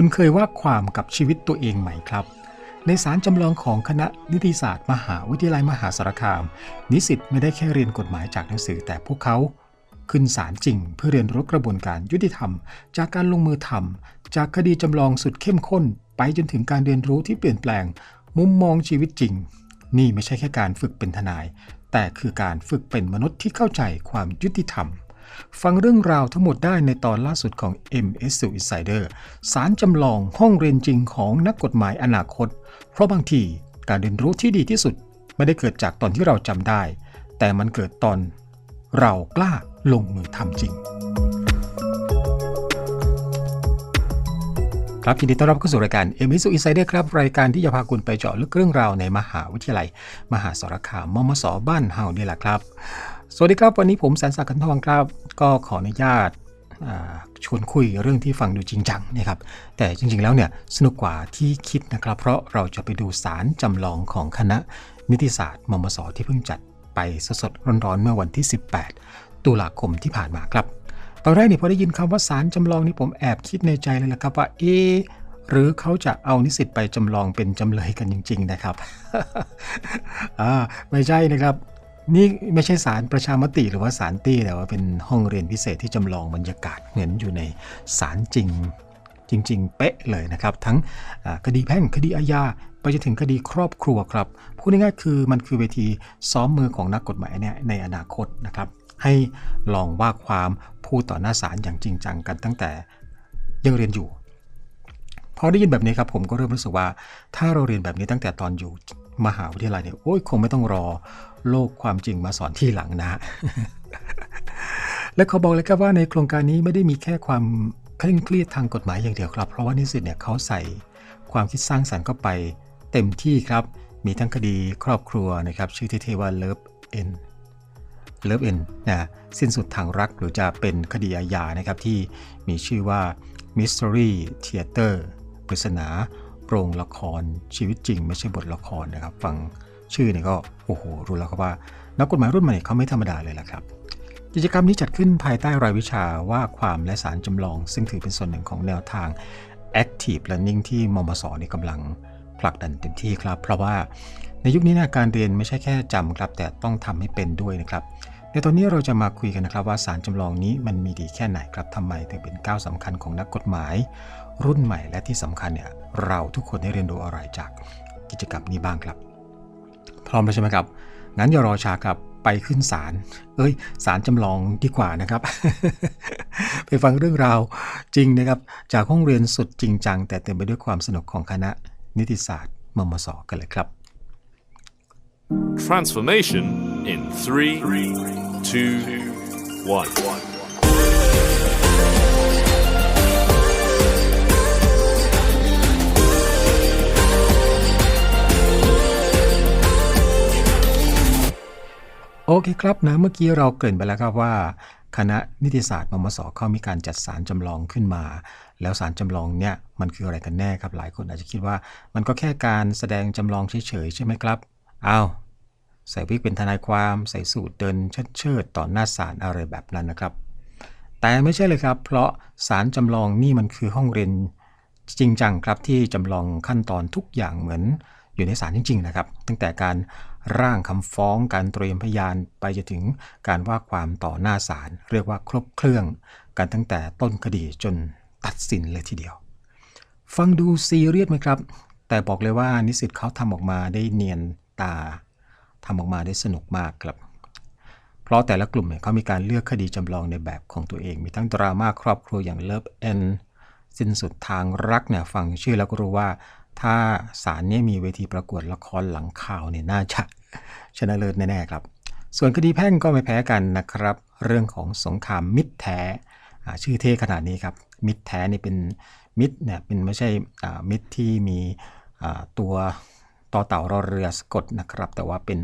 คุณเคยว่าความกับชีวิตตัวเองไหมครับ ในสารจำลองของคณะนิติศาสตร์มหาวิทยาลัยมหาสารคาม นิสิตไม่ได้แค่เรียนกฎหมายจากหนังสือแต่พวกเขาขึ้นศาลจริง เพื่อเรียนรู้กระบวนการยุติธรรม จากการลงมือทำจากคดีจำลองสุดเข้มข้น ไปจนถึงการเรียนรู้ที่เปลี่ยนแปลง มุมมองชีวิตจริง นี่ไม่ใช่แค่การฝึกเป็นทนาย แต่คือการฝึกเป็นมนุษย์ที่เข้าใจความยุติธรรม ฟังเรื่องราวทั้งหมดได้ในตอนล่าสุดของ MS Insider สารจำลองห้องเรียนจริงของนักกฎหมายอนาคต เพราะบางทีการเรียนรู้ที่ดีที่สุดไม่ได้เกิดจากตอนที่เราจำได้ แต่มันเกิดตอนเรากล้าลงมือทำจริง ครับยินดีต้อนรับเข้าสู่รายการ MSU Insider ครับ รายการที่จะพาคุณไปเจาะลึกเรื่องราวในมหาวิทยาลัย มหาสารคามมมสบ้านเฮานี่แหละครับ สวัสดีครับ วันนี้ผมแสนศักดิ์กันทองครับ ก็ขออนุญาตชวนคุยเรื่องที่ฟังดูจริงจังนะครับแต่จริงๆแล้วเนี่ยสนุกกว่าที่คิดนะครับ เพราะเราจะไปดูสารจำลองของคณะนิติศาสตร์มมสที่เพิ่งจัดไปสดๆร้อนๆเมื่อวันที่ 18 ตุลาคมที่ผ่านมาครับ ตอนแรกเนี่ยพอได้ยินคำว่าสารจำลองนี่ผมแอบคิดในใจเลยละครับว่าเอหรือเขาจะเอานิสิตไปจำลองเป็นจำเลยกันจริง ๆ นะครับอ่าไม่ใช่นะครับ นี่ไม่ใช่สารประชามติหรือว่าสารตี้แต่ว่าเป็นห้องเรียนพิเศษที่จำลองบรรยากาศเหมือนอยู่ในสารจริงจริง ๆ เป๊ะเลยนะครับ ทั้งคดีแพ่งคดีอาญาไปจนถึงคดีครอบครัวครับพูดง่ายๆคือมันคือเวทีซ้อมมือของนักกฎหมายเนี่ยในอนาคตนะครับ ให้ลองว่าความพูดต่อหน้าศาลอย่างจริงจังกันตั้งแต่ยังเรียนอยู่พอได้ยินแบบนี้ครับผมก็เริ่มรู้สึกว่า ถ้าเราเรียนแบบนี้ตั้งแต่ตอนอยู่มหาวิทยาลัยเนี่ยโอ้ยคงไม่ต้องรอโลกความจริงมาสอนที่หลังนะ และเขาบอกเลยครับว่าในโครงการนี้ไม่ได้มีแค่ความเคร่งเครียดทางกฎหมายอย่างเดียวครับ เพราะว่านิสิตเนี่ยเขาใส่ความคิดสร้างสรรค์เข้าไปเต็มที่ครับ มีทั้งคดีครอบครัวนะครับ ชื่อเท่ๆว่า Love N เลิฟเอ็นนะสิ้นสุดทางรักหรือจะเป็นคดีอาญานะครับที่มีชื่อว่า Mystery Theater ปริศนาโรงละครชีวิตจริง ไม่ใช่บทละครนะครับ ฟัง ชื่อเนี่ยก็โอ้โหรู้แล้วครับว่า นักกฎหมายรุ่นใหม่เขาไม่ธรรมดาเลยล่ะครับ กิจกรรมนี้จัดขึ้นภายใต้รายวิชาว่าความและสารจำลอง ซึ่งถือเป็นส่วนหนึ่งของแนวทาง Active Learning ที่มมสนี่กำลังผลักดันเต็มที่ครับ เพราะว่าในยุคนี้นะการเรียนไม่ใช่แค่จำครับ แต่ต้องทำให้เป็นด้วยนะครับในตอนนี้เราจะมาคุยกันนะครับว่าสารจำลองนี้มันมีดีแค่ไหนครับทำไมถึงเป็นก้าวสำคัญของนักกฎหมาย รุ่นใหม่และที่สำคัญเนี่ยเราทุกคนได้เรียนรู้อะไรจากกิจกรรมนี้บ้างครับ พร้อมแล้วใช่ไหมครับ งั้นอย่ารอช้าครับไปขึ้นศาล เอ้ยศาลจำลองดีกว่านะครับ ไปฟังเรื่องราวจริงนะครับ จากห้องเรียนสุดจริงจัง แต่เต็มไปด้วยความสนุกของคณะนิติศาสตร์มมสกันเลยครับ Transformation in three, two, one. โอเคครับนะเมื่อกี้เราเกริ่นไปแล้วครับว่า คณะนิติศาสตร์มมสเขามีการจัดสารจำลองขึ้นมา แล้วสารจำลองเนี่ยมันคืออะไรกันแน่ครับหลายคนอาจจะคิดว่า มันก็แค่การแสดงจำลองเฉยๆใช่ไหมครับอ้าวใส่วิกเป็นทนายความใส่สูทเดินเชิดๆต่อหน้าศาลอะไรแบบนั้นนะครับ แต่ไม่ใช่เลยครับ เพราะสารจำลองนี่มันคือห้องเรียนจริงจังครับที่จำลองขั้นตอนทุกอย่างเหมือน อยู่ในศาลจริง ๆ นะครับ ตั้งแต่การร่างคำฟ้องการเตรียมพยานไปจนถึงการว่าความต่อหน้าศาลเรียกว่าครบเครื่องกันตั้งแต่ต้นคดีจนตัดสินเลยทีเดียว ฟังดูซีเรียสไหมครับ แต่บอกเลยว่านิสิตเขาทำออกมาได้เนียนตาทำออกมาได้สนุกมากครับ เพราะแต่ละกลุ่มเนี่ยเขามีการเลือกคดีจำลองในแบบของตัวเอง มีทั้งดราม่าครอบครัวอย่างเลิฟเอน สิ้นสุดทางรักเนี่ยฟังชื่อแล้วก็รู้ว่า ถ้าศาลเนี่ยมีเวทีประกวดละครหลังข่าวเนี่ยน่าจะชนะเลิศแน่ๆครับ ส่วนคดีแพ่งก็ไม่แพ้กันนะครับ เรื่องของสงครามมิตรแท้ชื่อเท่ขนาดนี้ครับ มิตรแท้นี่เป็นมิตรเนี่ยเป็นไม่ใช่อ่ามิตรที่มีอ่าตัวต่อเต่ารอเรือสะกดนะครับ แต่ว่าเป็น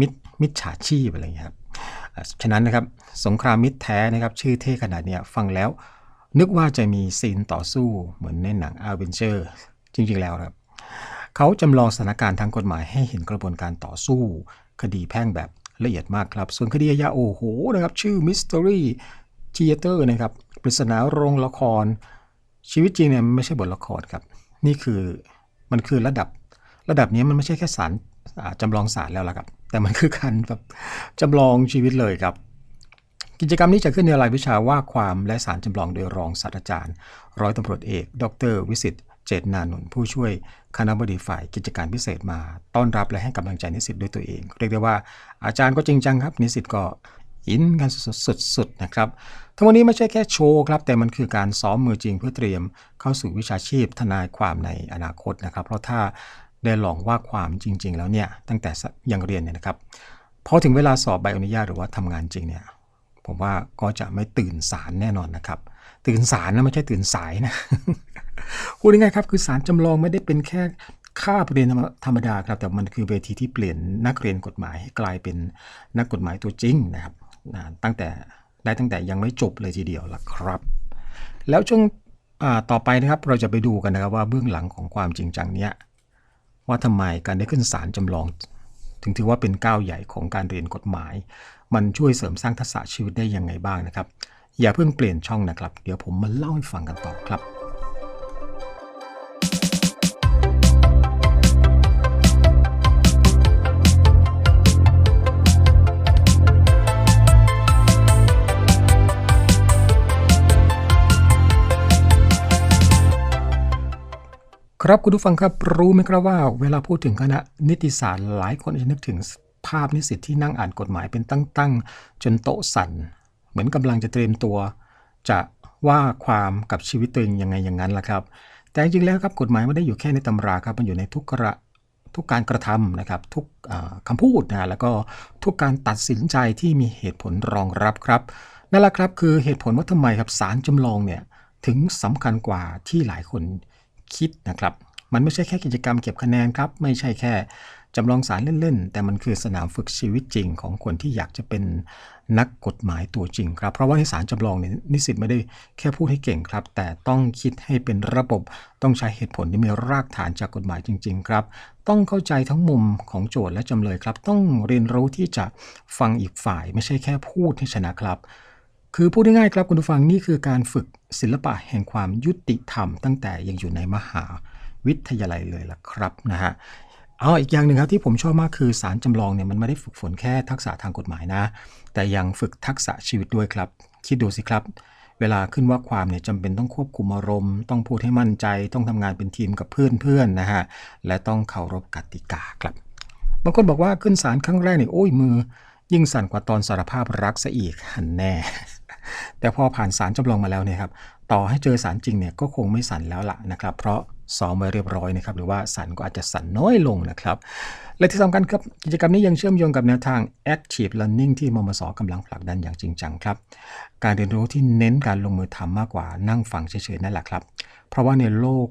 มิตรมิจฉาชีพอะไรอย่างเงี้ยครับฉะนั้นนะครับสงครามมิตรแท้นะครับชื่อเท่ขนาดเนี้ยฟังแล้ว นึกว่าจะมีซีนต่อสู้เหมือนในหนัง a อเวนเจอร์จริงๆแล้วครับ เขาจำลองสถานการณ์ทางกฎหมายให้เห็นกระบวนการต่อสู้ คดีแพ่งแบบละเอียดมากครับ ส่วนคดีอาโอโหนะครับ ชื่อ Mystery Theater นะครับปริศนาโรงละคร ชีวิตจริงเนี่ยมันไม่ใช่บทละครครับ นี่คือมันคือระดับระดับนี้มันไม่ใช่แค่สารจำลองสารแล้วล่ะครับ แต่มันคือการแบบจำลองชีวิตเลยครับ กิจกรรมนี้จะขึ้นในรายวิชาว่าความและสารจำลองโดยรองศาสตราจารย์ ร้อยตำรวจเอก ดร วิสิตเจตนานนท์ผู้ช่วยคณะบดีฝ่ายกิจการพิเศษมา ต้อนรับและให้กำลังใจนิสิตด้วยตัวเอง เรียกได้ว่าอาจารย์ก็จริงจังครับ นิสิตก็อินกันสุดๆนะครับ ทั้งหมดนี้ไม่ใช่แค่โชว์ครับ แต่มันคือการซ้อมมือจริงเพื่อเตรียมเข้าสู่วิชาชีพทนายความในอนาคตนะครับ เพราะถ้าได้ลองว่าความจริง ๆ แล้วเนี่ยตั้งแต่ยังเรียนเนี่ยนะครับพอถึงเวลาสอบใบอนุญาตหรือว่าทำงานจริงเนี่ย ผมว่าก็จะไม่ตื่นสารแน่นอนนะครับ ตื่นสารนะไม่ใช่ตื่นสายนะพูดง่ายๆครับคือสารจำลองไม่ได้เป็นแค่ค่าบเรียนธรรมดาครับแต่มันคือเวทีที่เปลี่ยนนักเรียนกฎหมายให้กลายเป็นนักกฎหมายตัวจริงนะครับนะตั้งแต่ได้ตั้งแต่ยังไม่จบเลยทีเดียวล่ะครับ แล้วช่วงต่อไปนะครับเราจะไปดูกันนะครับว่าเบื้องหลังของความจริงจังเนี้ยว่าทำไมการได้ขึ้นศาลจำลอง ถึงถือว่าเป็นก้าวใหญ่ของการเรียนกฎหมาย มันช่วยเสริมสร้างทักษะชีวิตได้ยังไงบ้างนะครับ อย่าเพิ่งเปลี่ยนช่องนะครับ เดี๋ยวผมมาเล่าให้ฟังกันต่อครับ ครับคุณผู้ฟังครับรู้ไหมครับว่า เวลาพูดถึงคณะนิติศาสตร์หลายคนจะนึกถึงภาพนิสิตที่นั่งอ่านกฎหมายเป็นตั้งๆ จนโต๊ะสั่น เหมือนกำลังจะเตรียมตัว จะว่าความกับชีวิตตัวเองยังไงอย่างนั้นล่ะครับ แต่จริงๆแล้วครับกฎหมายไม่ได้อยู่แค่ในตำราครับมันอยู่ในทุกกระทุกการกระทำนะครับทุกอ่าคำพูดนะแล้วก็ทุกการตัดสินใจที่มีเหตุผลรองรับครับนั่นแหละครับคือเหตุผลว่าทำไมครับสารจำลองเนี่ยถึงสำคัญกว่าที่หลายคน คิดนะครับ มันไม่ใช่แค่กิจกรรมเก็บคะแนนครับ ไม่ใช่แค่จำลองสารเล่น ๆ แต่มันคือสนามฝึกชีวิตจริงของคนที่อยากจะเป็นนักกฎหมายตัวจริงครับ เพราะว่าในสารจำลองเนี่ยนิสิตไม่ได้แค่พูดให้เก่งครับ แต่ต้องคิดให้เป็นระบบต้องใช้เหตุผลที่มีรากฐานจากกฎหมายจริง ๆ ครับ ต้องเข้าใจทั้งมุมของโจทย์และจำเลยครับ ต้องเรียนรู้ที่จะฟังอีกฝ่าย ไม่ใช่แค่พูดให้ชนะครับ คือพูดง่ายๆครับคุณผู้ฟังนี่คือการฝึกศิลปะแห่งความยุติธรรม ตั้งแต่ยังอยู่ในมหาวิทยาลัยเลยล่ะครับนะฮะเอาอีกอย่างหนึ่งครับที่ผมชอบมากคือสารจำลองเนี่ยมันไม่ได้ฝึกฝนแค่ทักษะทางกฎหมายนะ แต่ยังฝึกทักษะชีวิตด้วยครับ คิดดูสิครับ เวลาขึ้นว่าความเนี่ยจำเป็นต้องควบคุมอารมณ์ ต้องพูดให้มั่นใจ ต้องทำงานเป็นทีมกับเพื่อนๆนะฮะและต้องเคารพกติกาครับบางคนบอกว่าขึ้นศาลครั้งแรกเนี่ยโอ้ยมือ ยิ่งสั่นกว่าตอนสารภาพรักซะอีกหันแน่ แต่พอผ่านศาลจำลองมาแล้วเนี่ยครับต่อให้เจอศาลจริงเนี่ยก็คงไม่สั่นแล้วล่ะนะครับ เพราะซ้อมไว้เรียบร้อยนะครับหรือว่าสั่นก็อาจจะสั่นน้อยลงนะครับ และที่สำคัญครับกิจกรรมนี้ยังเชื่อมโยงกับแนวทาง Active Learning ที่มมสกำลังผลักดันอย่างจริงจังครับ การเรียนรู้ที่เน้นการลงมือทำมากกว่านั่งฟังเฉยๆนั่นแหละครับ เพราะว่าในโลก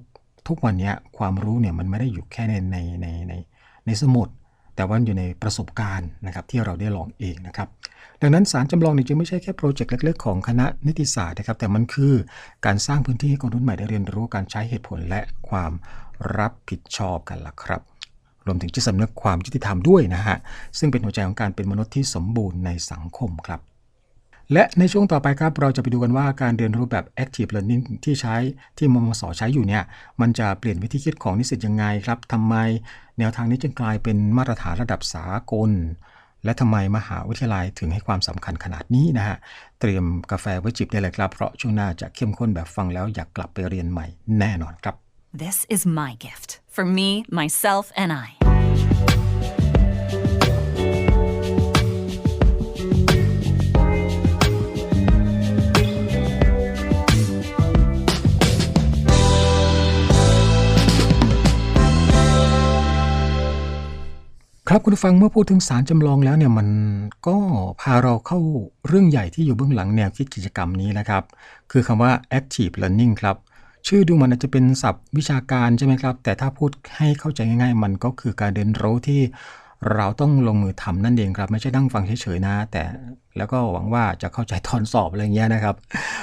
ทุกวันนี้ความรู้เนี่ยมันไม่ได้อยู่แค่ในในในในในสมุด แต่ว่าอยู่ในประสบการณ์นะครับที่เราได้ลองเองนะครับ ดังนั้นสารจำลองนี่จึงไม่ใช่แค่โปรเจกต์เล็กๆของคณะนิติศาสตร์นะครับ แต่มันคือการสร้างพื้นที่ให้คนรุ่นใหม่ได้เรียนรู้การใช้เหตุผลและความรับผิดชอบกันล่ะครับ รวมถึงจิตสำนึกความยุติธรรมด้วยนะฮะ ซึ่งเป็นหัวใจของการเป็นมนุษย์ที่สมบูรณ์ในสังคมครับ และในช่วงต่อไปครับเราจะไปดูกันว่าการเรียนรู้แบบ active learning ที่ใช้ที่มมสใช้อยู่เนี่ยมันจะเปลี่ยนวิธีคิดของนิสิตยังไงครับทำไมแนวทางนี้จึงกลายเป็นมาตรฐานระดับสากล และทำไมมหาวิทยาลัยถึงให้ความสำคัญขนาดนี้นะฮะ เตรียมกาแฟไว้จิบได้เลยครับ เพราะช่วงหน้าจะเข้มข้นแบบฟังแล้วอยากกลับไปเรียนใหม่แน่นอนครับ This is my gift for me, myself, and I. ครับคุณผู้ฟังเมื่อพูดถึงสารจำลองแล้วเนี่ยมันก็พาเราเข้าเรื่องใหญ่ที่อยู่เบื้องหลังแนวคิดกิจกรรมนี้นะครับ คือคำว่า active learning ครับ ชื่อดูมันอาจจะเป็นศัพท์วิชาการใช่ไหมครับ แต่ถ้าพูดให้เข้าใจง่ายๆ มันก็คือการเรียนรู้ที่เราต้องลงมือทำนั่นเองครับ ไม่ใช่นั่งฟังเฉยๆนะ แต่แล้วก็หวังว่าจะเข้าใจตอนสอบอะไรเงี้ยนะครับ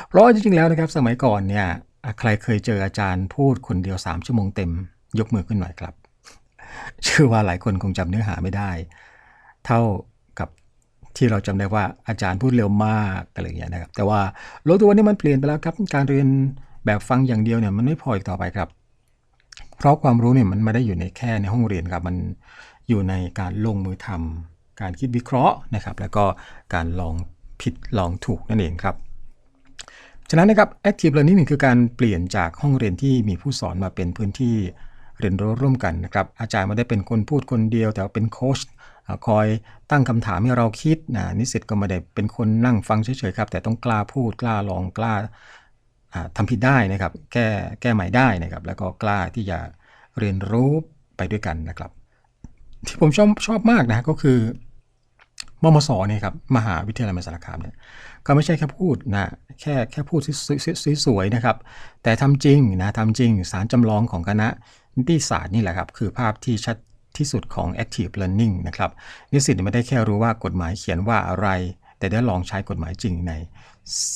เพราะจริงๆแล้วนะครับสมัยก่อนเนี่ยใครเคยเจออาจารย์พูดคนเดียว 3 ชั่วโมงเต็ม ยกมือขึ้นหน่อยครับ เชื่อว่าหลายคนคงจำเนื้อหาไม่ได้ เท่ากับที่เราจำได้ว่าอาจารย์พูดเร็วมากอะไรอย่างเงี้ยนะครับ แต่ว่าโลกตัวนี้มันเปลี่ยนไปแล้วครับ การเรียนแบบฟังอย่างเดียวเนี่ยมันไม่พออีกต่อไปครับ เพราะความรู้เนี่ยมันไม่ได้อยู่ในแค่ในห้องเรียนครับ มันอยู่ในการลงมือทำการคิดวิเคราะห์นะครับ แล้วก็การลองผิดลองถูกนั่นเองครับฉะนั้นนะครับ active learning นี่คือการเปลี่ยนจากห้องเรียนที่มีผู้สอนมาเป็นพื้นที่ เรียนรู้ร่วมกันนะครับอาจารย์ไม่ได้เป็นคนพูดคนเดียว แต่เป็นโค้ชคอยตั้งคำถามให้เราคิดนะนิสิตก็ไม่ได้เป็นคนนั่งฟังเฉยๆครับ แต่ต้องกล้าพูดกล้าลองกล้าอ่าทำผิดได้นะครับ แก้แก้ใหม่ได้นะครับ แล้วก็กล้าที่จะเรียนรู้ไปด้วยกันนะครับ ที่ผมชอบชอบมากนะก็คือมมสเนี่ยครับมหาวิทยาลัยมหาสารคามเนี่ยก็ไม่ใช่แค่พูดนะแค่แค่พูดสวยๆนะครับ แต่ทำจริงนะทำจริงสารจำลองของคณะ นิติศาสตร์นี่แหละครับ คือภาพที่ชัดที่สุดของ active learning นะครับนิสิตไม่ได้แค่รู้ว่ากฎหมายเขียนว่าอะไร แต่ได้ลองใช้กฎหมายจริงใน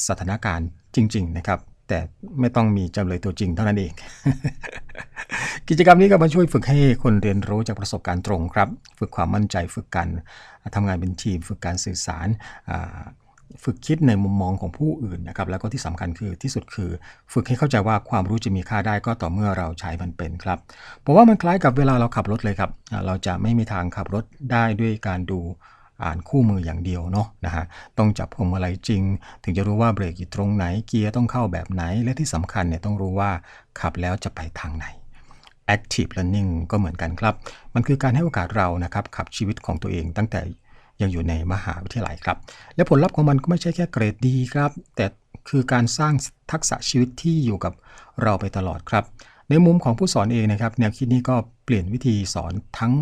สถานการณ์จริง ๆ นะครับ แต่ไม่ต้องมีจำเลยตัวจริงเท่านั้นเอง กิจกรรมนี้ก็มาช่วยฝึกให้คนเรียนรู้จากประสบการณ์ตรงครับ ฝึกความมั่นใจฝึกการทำงานเป็นทีม ฝึกการสื่อสารอ่า ฝึกคิดในมุมมองของผู้อื่นนะครับ แล้วก็ที่สำคัญคือที่สุดคือ ฝึกให้เข้าใจว่าความรู้จะมีค่าได้ก็ต่อเมื่อเราใช้มันเป็นครับผมว่ามันคล้ายกับเวลาเราขับรถเลยครับ เราจะไม่มีทางขับรถได้ด้วยการดูอ่านคู่มืออย่างเดียวเนาะนะฮะต้องจับพวงมาลัยจริง ถึงจะรู้ว่าเบรกอยู่ตรงไหนเกียร์ต้องเข้าแบบไหน และที่สำคัญเนี่ยต้องรู้ว่าขับแล้วจะไปทางไหน active learning ก็เหมือนกันครับ มันคือการให้โอกาสเรานะครับขับชีวิตของตัวเองตั้งแต่ ยังอยู่ในมหาวิทยาลัยครับ และผลลัพธ์ของมันก็ไม่ใช่แค่เกรดดีครับ แต่คือการสร้างทักษะชีวิตที่อยู่กับเราไปตลอดครับ ในมุมของผู้สอนเองนะครับ แนวคิดนี้ก็เปลี่ยนวิธีสอนทั้ง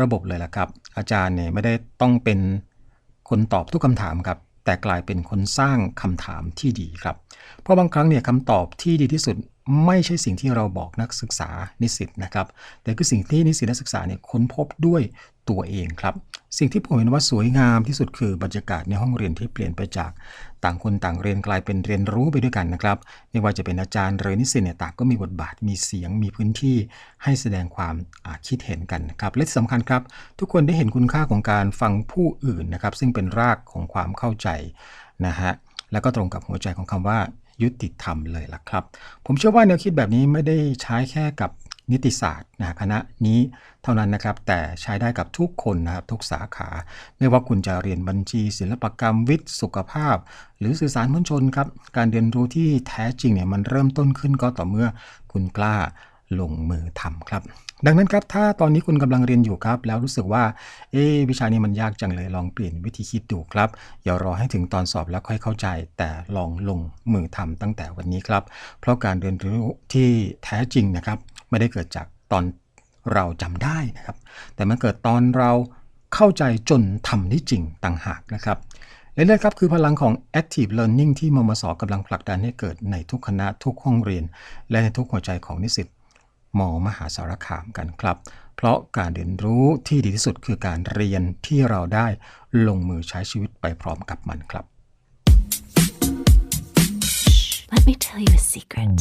ระบบเลยละครับ อาจารย์เนี่ยไม่ได้ต้องเป็นคนตอบทุกคำถามครับ แต่กลายเป็นคนสร้างคำถามที่ดีครับ เพราะบางครั้งเนี่ยคำตอบที่ดีที่สุด ไม่ใช่สิ่งที่เราบอกนักศึกษานิสิตนะครับ แต่คือสิ่งที่นิสิตนักศึกษาเนี่ยค้นพบด้วยตัวเองครับ สิ่งที่ผมเห็นว่าสวยงามที่สุดคือบรรยากาศในห้องเรียนที่เปลี่ยนไปจากต่างคนต่างเรียนกลายเป็นเรียนรู้ไปด้วยกันนะครับ ไม่ว่าจะเป็นอาจารย์หรือนิสิตเนี่ยต่างก็มีบทบาทมีเสียงมีพื้นที่ให้แสดงความคิดเห็นกันนะครับ และที่สำคัญครับ ทุกคนได้เห็นคุณค่าของการฟังผู้อื่นนะครับ ซึ่งเป็นรากของความเข้าใจนะฮะแล้วก็ตรงกับหัวใจของคำว่า ยุติธรรมเลยล่ะครับ ผมเชื่อว่าแนวคิดแบบนี้ไม่ได้ใช้แค่กับนิติศาสตร์นะคณะนี้เท่านั้นนะครับ แต่ใช้ได้กับทุกคนนะครับทุกสาขา ไม่ว่าคุณจะเรียนบัญชี ศิลปกรรมวิทย์สุขภาพ หรือสื่อสารมวลชนครับ การเรียนรู้ที่แท้จริงเนี่ยมันเริ่มต้นขึ้นก็ต่อเมื่อคุณกล้าลงมือทำครับ ดังนั้นครับถ้าตอนนี้คุณกำลังเรียนอยู่ครับ แล้วรู้สึกว่าเอ๊วิชานี้มันยากจังเลยลองเปลี่ยนวิธีคิดดูครับอย่ารอให้ถึงตอนสอบแล้วค่อยเข้าใจ แต่ลองลงมือทำตั้งแต่วันนี้ครับ เพราะการเรียนรู้ที่แท้จริงนะครับ ไม่ได้เกิดจากตอนเราจำได้นะครับ แต่มันเกิดตอนเราเข้าใจจนทำได้จริงต่างหากนะครับและนี่ครับคือพลังของ active learning ที่มมสกำลังผลักดันให้เกิดในทุกคณะทุกห้องเรียน และในทุกหัวใจของนิสิต มมหาสารคามกันครับ เพราะการเรียนรู้ที่ดีที่สุดคือการเรียนที่เราได้ลงมือใช้ชีวิตไปพร้อมกับมันครับ Let me tell you a secret.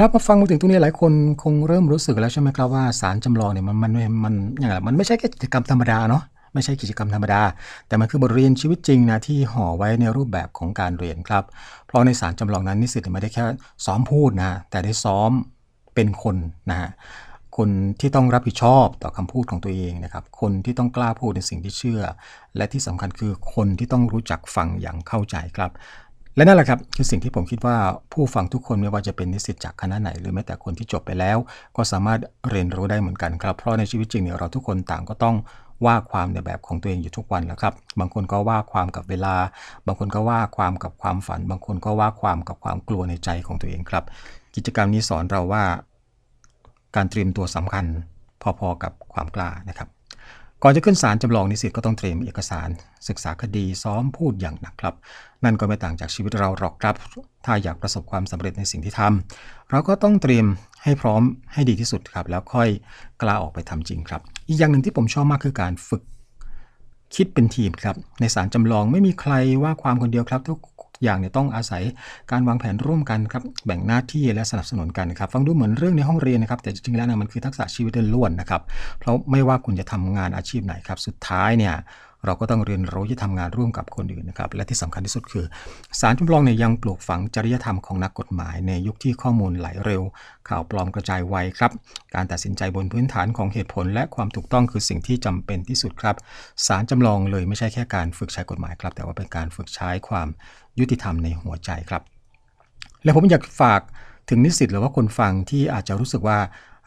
ครับมาฟังมาถึงตรงนี้หลายคนคงเริ่มรู้สึกแล้วใช่ไหมครับว่าสารจำลองเนี่ยมันมันมันอย่างไรมันไม่ใช่แค่กิจกรรมธรรมดาเนาะไม่ใช่กิจกรรมธรรมดา แต่มันคือบทเรียนชีวิตจริงนะที่ห่อไว้ในรูปแบบของการเรียนครับ เพราะในสารจำลองนั้นนิสิตไม่ได้แค่ซ้อมพูดนะแต่ได้ซ้อมเป็นคนนะฮะคนที่ต้องรับผิดชอบต่อคำพูดของตัวเองนะครับ คนที่ต้องกล้าพูดในสิ่งที่เชื่อ และที่สำคัญคือคนที่ต้องรู้จักฟังอย่างเข้าใจครับ และนั่นแหละครับคือสิ่งที่ผมคิดว่าผู้ฟังทุกคนไม่ว่าจะเป็นนิสิตจากคณะไหน หรือแม้แต่คนที่จบไปแล้ว ก็สามารถเรียนรู้ได้เหมือนกันครับ เพราะในชีวิตจริงเนี่ยเราทุกคนต่างก็ต้องว่าความในแบบของตัวเองอยู่ทุกวันแหล้วครับ บางคนก็ว่าความกับเวลา บางคนก็ว่าความกับความฝัน บางคนก็ว่าความกับความกลัวในใจของตัวเองครับ กิจกรรมนี้สอนเราว่า การเตรียมตัวสำคัญ พอๆกับความกล้านะครับ ก่อนจะขึ้นศาลจำลองนิสิตก็ต้องเตรียมเอกสาร ศึกษาคดีซ้อมพูดอย่างหนักครับ นั่นก็ไม่ต่างจากชีวิตเราหรอกครับ ถ้าอยากประสบความสำเร็จในสิ่งที่ทำเราก็ต้องเตรียมให้พร้อมให้ดีที่สุดครับ แล้วค่อยกล้าออกไปทำจริงครับ อีกอย่างหนึ่งที่ผมชอบมากคือการฝึกคิดเป็นทีมครับ ในสารจำลองไม่มีใครว่าความคนเดียวครับ ทุก อย่างเนี่ยต้องอาศัยการวางแผนร่วมกันครับแบ่งหน้าที่และสนับสนุนกันครับฟังดูเหมือนเรื่องในห้องเรียนนะครับแต่จริงๆแล้วนะมันคือทักษะชีวิตล้วนนะครับเพราะไม่ว่าคุณจะทำงานอาชีพไหนครับสุดท้ายเนี่ยเราก็ต้องเรียนรู้ที่ทำงานร่วมกับคนอื่นนะครับ และที่สำคัญที่สุดคือ สารจำลองเนี่ยยังปลูกฝังจริยธรรมของนักกฎหมาย ในยุคที่ข้อมูลไหลเร็ว ข่าวปลอมกระจายไวครับ การตัดสินใจบนพื้นฐานของเหตุผล และความถูกต้องคือสิ่งที่จำเป็นที่สุดครับ สารจำลองเลยไม่ใช่แค่การฝึกใช้กฎหมายครับ แต่ว่าเป็นการฝึกใช้ความ ยุติธรรมในหัวใจครับ และผมอยากฝากถึงนิสิตหรือว่าคนฟังที่อาจจะรู้สึกว่า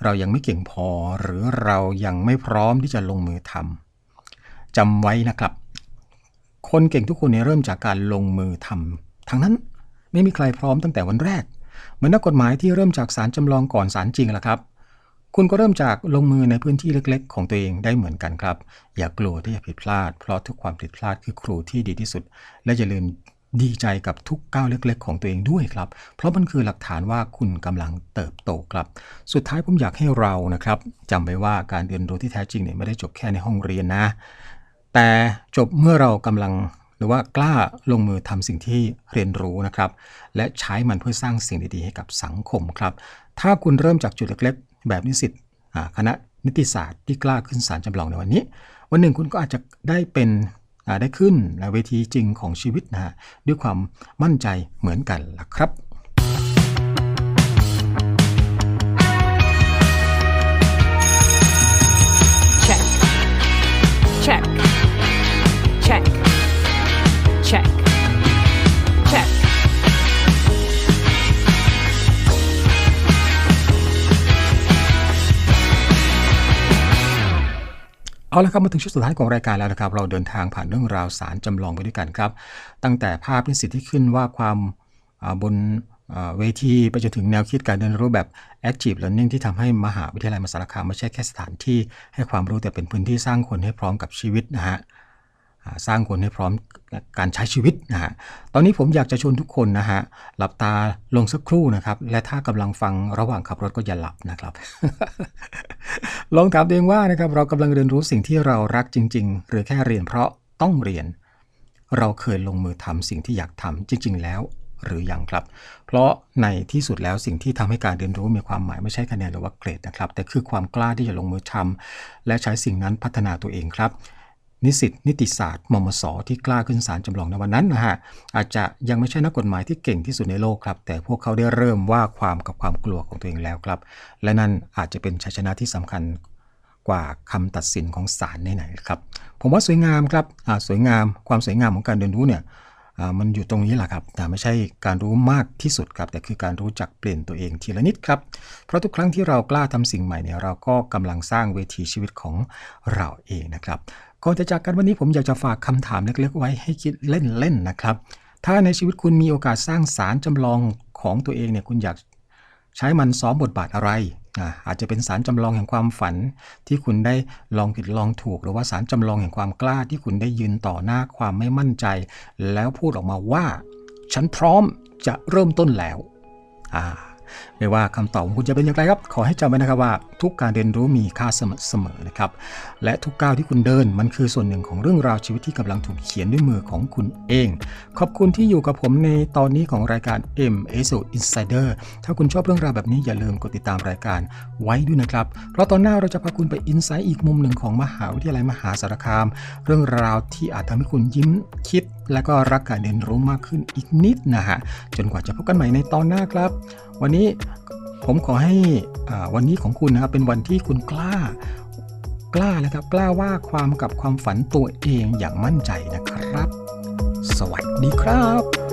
เรายังไม่เก่งพอ หรือเรายังไม่พร้อมที่จะลงมือทำจำไว้นะครับ คนเก่งทุกคนเนี่ยเริ่มจากการลงมือทำทั้งนั้นไม่มีใครพร้อมตั้งแต่วันแรก เหมือนนักกฎหมายที่เริ่มจากสารจำลองก่อนสารจริงแหละครับ คุณก็เริ่มจากลงมือในพื้นที่เล็กๆ ของตัวเองได้เหมือนกันครับ อย่ากลัวที่จะผิดพลาด เพราะทุกความผิดพลาดคือครูที่ดีที่สุด และอย่าลืม ดีใจกับทุกก้าวเล็ก ๆ ของตัวเองด้วยครับ เพราะมันคือหลักฐานว่าคุณกำลังเติบโตครับ สุดท้ายผมอยากให้เรานะครับจำไว้ว่าการเรียนรู้ที่แท้จริงเนี่ยไม่ได้จบแค่ในห้องเรียนนะ แต่จบเมื่อเรากำลังหรือว่ากล้าลงมือทำสิ่งที่เรียนรู้นะครับ และใช้มันเพื่อสร้างสิ่งดีๆให้กับสังคมครับ ถ้าคุณเริ่มจากจุดเล็กๆ แบบนิสิตคณะนิติศาสตร์ที่กล้าขึ้นศาลจำลองในวันนี้ วันหนึ่งคุณก็อาจจะได้เป็น ได้ขึ้นในเวทีจริงของชีวิตนะฮะด้วยความมั่นใจเหมือนกันล่ะครับ เอาละครับมาถึงช่วงสุดท้ายของรายการแล้วนะครับ เราเดินทางผ่านเรื่องราวสารจำลองไปด้วยกันครับ ตั้งแต่ภาพนิสิตที่ขึ้นว่าความบนเวทีไปจนถึงแนวคิดการเรียนรู้แบบ active learning ที่ทำให้มหาวิทยาลัยมหาสารคามไม่ใช่แค่สถานที่ให้ความรู้แต่เป็นพื้นที่สร้างคนให้พร้อมกับชีวิตนะฮะ สร้างคนให้พร้อมการใช้ชีวิตนะฮะ ตอนนี้ผมอยากจะชวนทุกคนนะฮะ หลับตาลงสักครู่นะครับ และถ้ากำลังฟังระหว่างขับรถก็อย่าหลับนะครับ ลองถามตัวเองว่านะครับเรากำลังเรียนรู้สิ่งที่เรารักจริง ๆ หรือแค่เรียนเพราะต้องเรียน เราเคยลงมือทำสิ่งที่อยากทำจริง ๆ แล้วหรือยังครับ เพราะในที่สุดแล้วสิ่งที่ทำให้การเรียนรู้มีความหมายไม่ใช่คะแนนหรือว่าเกรดนะครับ แต่คือความกล้าที่จะลงมือทำและใช้สิ่งนั้นพัฒนาตัวเองครับ นิสิตนิติศาสตร์มมสที่กล้าขึ้นศาลจำลองในวันนั้นนะฮะอาจจะยังไม่ใช่นักกฎหมายที่เก่งที่สุดในโลกครับ แต่พวกเขาได้เริ่มว่าความกับความกลัวของตัวเองแล้วครับ และนั่นอาจจะเป็นชัยชนะที่สำคัญกว่าคำตัดสินของศาลไหนๆครับ ผมว่าสวยงามครับสวยงามความสวยงามของการเรียนรู้เนี่ยมันอยู่ตรงนี้แหละครับ แต่ไม่ใช่การรู้มากที่สุดครับ แต่คือการรู้จักเปลี่ยนตัวเองทีละนิดครับ เพราะทุกครั้งที่เรากล้าทำสิ่งใหม่เนี่ยเราก็กำลังสร้างเวทีชีวิตของเราเองนะครับ ก่อนจะจากกันวันนี้ผมอยากจะฝากคำถามเล็กๆ ไว้ให้คิดเล่นๆนะครับ ถ้าในชีวิตคุณมีโอกาสสร้างสารจำลองของตัวเองเนี่ยคุณอยากใช้มันซ้อมบทบาทอะไรอาจจะเป็นสารจำลองแห่งความฝัน ที่คุณได้ลองผิดลองถูก หรือว่าสารจำลองแห่งความกล้าที่คุณได้ยืนต่อหน้าความไม่มั่นใจ แล้วพูดออกมาว่า ฉันพร้อมจะเริ่มต้นแล้ว ไม่ว่าคำตอบของคุณจะเป็นอย่างไรครับ ขอให้จำไว้นะครับว่า ทุกการเรียนรู้มีค่าเสมอนะครับ และทุกก้าวที่คุณเดิน มันคือส่วนหนึ่งของเรื่องราวชีวิตที่กำลังถูกเขียนด้วยมือของคุณเอง ขอบคุณที่อยู่กับผมในตอนนี้ของรายการ M s o Insider ถ้าคุณชอบเรื่องราวแบบนี้อย่าลืมกดติดตามรายการไว้ด้วยนะครับ เพราะตอนหน้าเราจะพาคุณไปอินไซต์อีกมุมหนึ่งของมหาวิทยาลัยมหาสารคาม เรื่องราวที่อาจทำให้คุณยิ้มคิด และก็รักการเรียนรู้มากขึ้นอีกนิดนะฮะจนกว่าจะพบกันใหม่ในตอนหน้าครับ วันนี้ ผมขอให้วันนี้ของคุณนะครับเป็นวันที่คุณกล้ากล้านะครับกล้าว่าความกับความฝันตัวเองอย่างมั่นใจนะครับ สวัสดีครับ